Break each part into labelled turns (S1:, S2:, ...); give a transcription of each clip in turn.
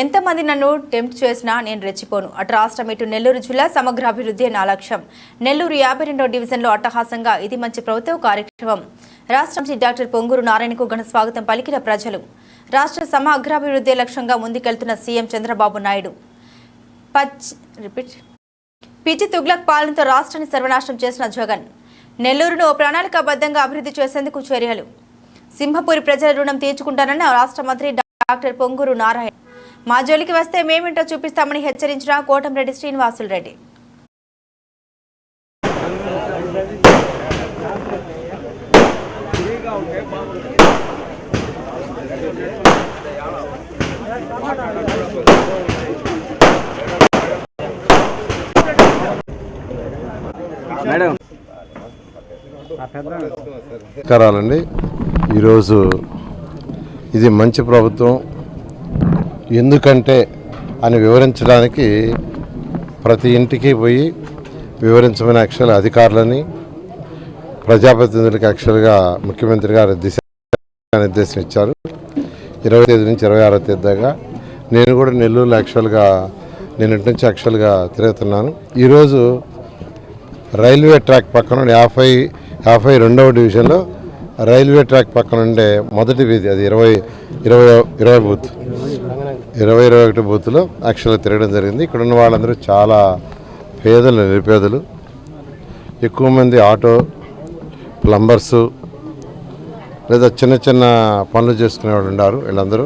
S1: ఎంతమంది నన్ను టెంప్ట్ చేసినా నేను రెచ్చిపోను. అటు రాష్ట్రం ఇటు నెల్లూరు జిల్లా సమగ్ర అభివృద్ధి నా లక్ష్యం. నెల్లూరు యాభై రెండో డివిజన్లో అట్టహాసంగా ఇది మంచి ప్రభుత్వ కార్యక్రమం. రాష్ట్ర మంత్రి డాక్టర్ పొంగూరు నారాయణకు ఘన స్వాగతం పలికిన ప్రజలు. రాష్ట్ర సమగ్రాభివృద్ధి లక్ష్యంగా ముందుకెళ్తున్న సీఎం చంద్రబాబు నాయుడు. పచ్ రిపీట్. పిచ్చి తుగ్లక్ పాలనతో రాష్ట్రాన్ని సర్వనాశనం చేసిన జగన్. నెల్లూరును ఓ ప్రణాళికాబద్ధంగా అభివృద్ధి చేసేందుకు చర్యలు. సింహపూరి ప్రజల రుణం తీర్చుకుంటానన్న రాష్ట్ర మంత్రి డాక్టర్ పొంగూరు నారాయణ. మా జోలికి వస్తే మేమింటో చూపిస్తామని హెచ్చరించిన కోటంరెడ్డి శ్రీనివాసులు రెడ్డి.
S2: మేడం.
S3: నమస్కారాలండి. ఈరోజు ఇది మంచి ప్రభుత్వం. ఎందుకంటే అని వివరించడానికి ప్రతి ఇంటికి పోయి వివరించమని యాక్చువల్ అధికారులని ప్రజాప్రతినిధులకు యాక్చువల్గా ముఖ్యమంత్రి గారు దిశ నిర్దేశం ఇచ్చారు. ఇరవై తేదీ నుంచి ఇరవై ఆరో తేదీ దాకా నేను కూడా నెల్లూరులో యాక్చువల్గా నిన్నటి నుంచి యాక్చువల్గా తిరుగుతున్నాను. ఈరోజు రైల్వే ట్రాక్ పక్కన యాభై యాభై రెండవ డివిజన్లో రైల్వే ట్రాక్ పక్కన ఉండే మొదటి వీధి అది ఇరవై ఇరవై ఇరవై బూత్. ఇరవై ఇరవై ఒకటి బూత్లో యాక్చువల్గా తిరగడం జరిగింది. ఇక్కడ ఉన్న వాళ్ళందరూ చాలా పేదలు నిరుపేదలు. ఎక్కువ మంది ఆటో ప్లంబర్సు లేదా చిన్న చిన్న పనులు చేసుకునేవాళ్ళు ఉన్నారు వీళ్ళందరూ.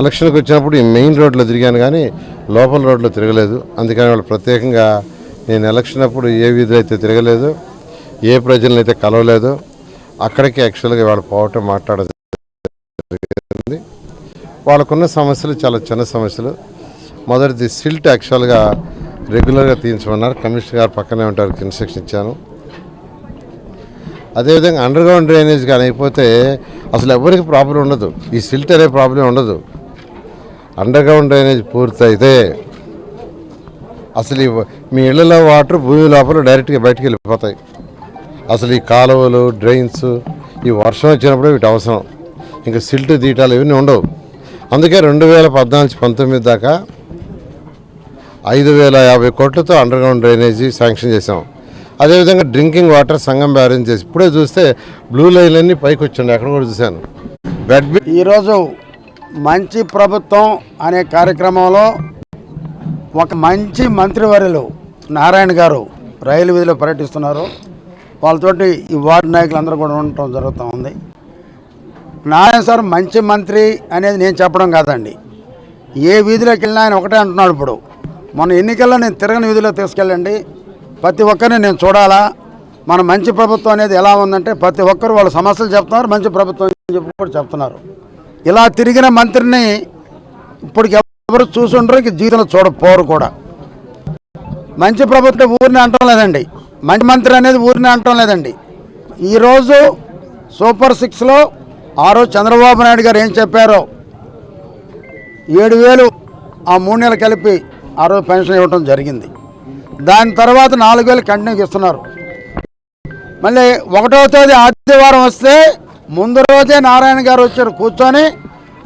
S3: ఎలక్షన్కి వచ్చినప్పుడు ఈ మెయిన్ రోడ్లో తిరిగాను కానీ లోపల రోడ్లో తిరగలేదు. అందుకని వాళ్ళు ప్రత్యేకంగా నేను ఎలక్షన్ అప్పుడు ఏ వీధిలో అయితే తిరగలేదు ఏ ప్రజలను అయితే కలవలేదు అక్కడికి యాక్చువల్గా వాళ్ళు పోవటం మాట్లాడదు జరిగింది. వాళ్ళకున్న సమస్యలు చాలా చిన్న సమస్యలు. మొదటిది సిల్ట్ యాక్చువల్గా రెగ్యులర్గా తీయించమన్నారు. కమిషనర్ గారు పక్కనే ఉంటారు ఇన్స్ట్రక్షన్ ఇచ్చాను. అదేవిధంగా అండర్ గ్రౌండ్ డ్రైనేజ్ కానీ అయిపోతే అసలు ఎవరికి ప్రాబ్లం ఉండదు. ఈ సిల్ట్ అనే ప్రాబ్లం ఉండదు. అండర్ గ్రౌండ్ డ్రైనేజ్ పూర్తయితే అసలు ఈ మీ ఇళ్ళలో వాటర్ భూమి లోపల డైరెక్ట్గా బయటకు వెళ్ళిపోతాయి. అసలు ఈ కాలువలు డ్రైన్స్ ఈ వర్షం వచ్చినప్పుడు వీటి అవసరం. ఇంకా సిల్ట్ తీయటాలు ఇవన్నీ ఉండవు. అందుకే రెండు వేల పద్నాలుగు పంతొమ్మిది దాకా ఐదు వేల యాభై కోట్లతో అండర్ గ్రౌండ్ డ్రైనేజీ శాంక్షన్ చేసాం అదేవిధంగా డ్రింకింగ్ వాటర్ సంఘం బ్యారేజ్ చేసి ఇప్పుడే చూస్తే బ్లూ లైన్లన్నీ పైకి వచ్చిండే అక్కడ కూడా చూశాను.
S2: ఈరోజు మంచి ప్రభుత్వం అనే కార్యక్రమంలో ఒక మంచి మంత్రివర్యులు నారాయణ గారు రైలు వీధిలో పర్యటిస్తున్నారు. వాళ్ళతోటి ఈ వార్డు నాయకులందరూ కూడా ఉండటం జరుగుతూ ఉంది. నారాయణ సార్ మంచి మంత్రి అనేది నేను చెప్పడం కాదండి. ఏ వీధిలోకి వెళ్ళినా ఆయన ఒకటే అంటున్నాడు ఇప్పుడు. మొన్న ఎన్నికల్లో నేను తిరగని వీధిలో తీసుకెళ్ళండి. ప్రతి ఒక్కరిని నేను చూడాలా? మన మంచి ప్రభుత్వం అనేది ఎలా ఉందంటే ప్రతి ఒక్కరు వాళ్ళ సమస్యలు చెప్తున్నారు మంచి ప్రభుత్వం చెప్పి కూడా చెప్తున్నారు. ఇలా తిరిగిన మంత్రిని ఇప్పటికి ఎవరు చూసుండ్రు ఇంక జీవితంలో చూడపోరు కూడా. మంచి ప్రభుత్వం ఊరిని అంటం లేదండి. మంచి మంత్రి అనేది ఊరిని అంటం లేదండి. ఈరోజు సూపర్ సిక్స్లో ఆ రోజు చంద్రబాబు నాయుడు గారు ఏం చెప్పారో? ఏడు వేలు ఆ మూడు నెలలు కలిపి ఆ రోజు పెన్షన్ ఇవ్వడం జరిగింది. దాని తర్వాత నాలుగు వేలు కంటిన్యూకి ఇస్తున్నారు. మళ్ళీ ఒకటో తేదీ ఆదివారం వస్తే ముందు రోజే నారాయణ గారు వచ్చారు కూర్చొని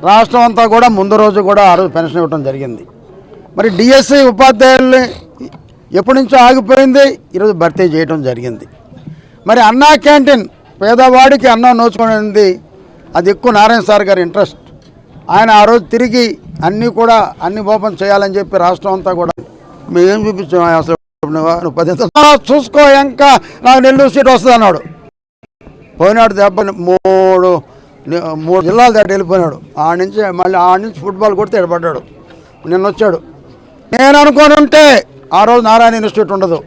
S2: రాష్ట్రం అంతా కూడా ముందు రోజు కూడా ఆ రోజు పెన్షన్ ఇవ్వడం జరిగింది. మరి డిఎస్సి ఉపాధ్యాయుల్ని ఎప్పటి నుంచో ఆగిపోయింది ఈరోజు భర్తీ చేయడం జరిగింది. మరి అన్నా క్యాంటీన్ పేదవాడికి అన్నం నోచుకునేది అది ఎక్కువ నారాయణ సార్ గారి ఇంట్రెస్ట్. ఆయన ఆ రోజు తిరిగి అన్నీ కూడా అన్ని ఓపెన్ చేయాలని చెప్పి రాష్ట్రం అంతా కూడా మేమేం చూపించాం? అసలు నువ్వు పది చూసుకో ఇంకా నాకు నెల్లూరు సీట్ వస్తుంది అన్నాడు. పోయినాడు దెబ్బ మూడు మూడు జిల్లాలు దాటి వెళ్ళిపోయినాడు. ఆడ నుంచి మళ్ళీ ఆడ నుంచి ఫుట్బాల్ కొడితే ఎడబడ్డాడు నిన్న వచ్చాడు. నేను అనుకొని ఉంటే ఆ రోజు నారాయణ ఇన్స్టిట్యూట్ ఉండదు.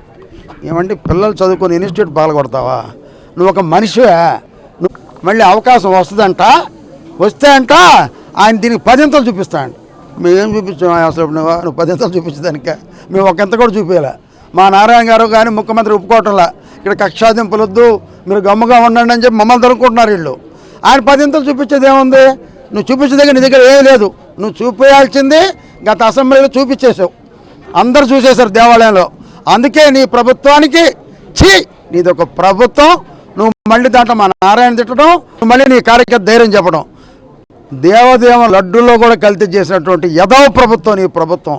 S2: ఏమంటే పిల్లలు చదువుకొని ఇన్స్టిట్యూట్ పాల్గొడతావా నువ్వు ఒక మనిషివే. మళ్ళీ అవకాశం వస్తుందంట వస్తే అంట ఆయన దీనికి పదింతలు చూపిస్తాడు మేమేం చూపించాం అసలు నువ్వు నువ్వు పదింతలు చూపించడానిక మేము ఒకంత కూడా చూపించలే మా నారాయణ గారు కానీ ముఖ్యమంత్రి ఒప్పుకోవటంలా. ఇక్కడ కక్షాదింపులొద్దు మీరు గమ్ముగా ఉండండి అని చెప్పి మమ్మల్ని దొరుకుంటున్నారు వీళ్ళు. ఆయన పదింతలు చూపించేది ఏముంది? నువ్వు చూపించదగ్గర నీ దగ్గర ఏం లేదు. నువ్వు చూపించాల్సింది గత అసెంబ్లీలో చూపించేసావు అందరు చూసేశారు దేవాలయంలో. అందుకే నీ ప్రభుత్వానికి ఛీ! నీది ఒక ప్రభుత్వం నువ్వు మళ్ళీ దాంట్లో మా నారాయణ తిట్టడం మళ్ళీ నీ కార్యకర్త ధైర్యం చెప్పడం. దేవదేవ లడ్డూల్లో కూడా కల్తీ చేసినటువంటి యదవ ప్రభుత్వం నీ ప్రభుత్వం.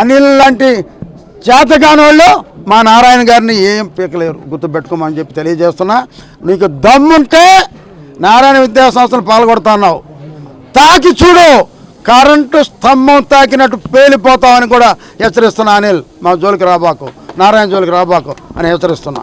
S2: అనిల్ లాంటి చేతగాని వాళ్ళు మా నారాయణ గారిని ఏం పీకలేరు. గుర్తుపెట్టుకోమని చెప్పి తెలియజేస్తున్నా. నీకు దమ్ముంటే నారాయణ విద్యా సంస్థలు పాల్గొడుతున్నావు తాకి చూడు కరెంటు స్తంభం తాకినట్టు పేలిపోతామని కూడా హెచ్చరిస్తున్నా అనిల్. మా జోలికి రాబాకు. నారాయణ జోలికి రాబాకు అని హెచ్చరిస్తున్నా.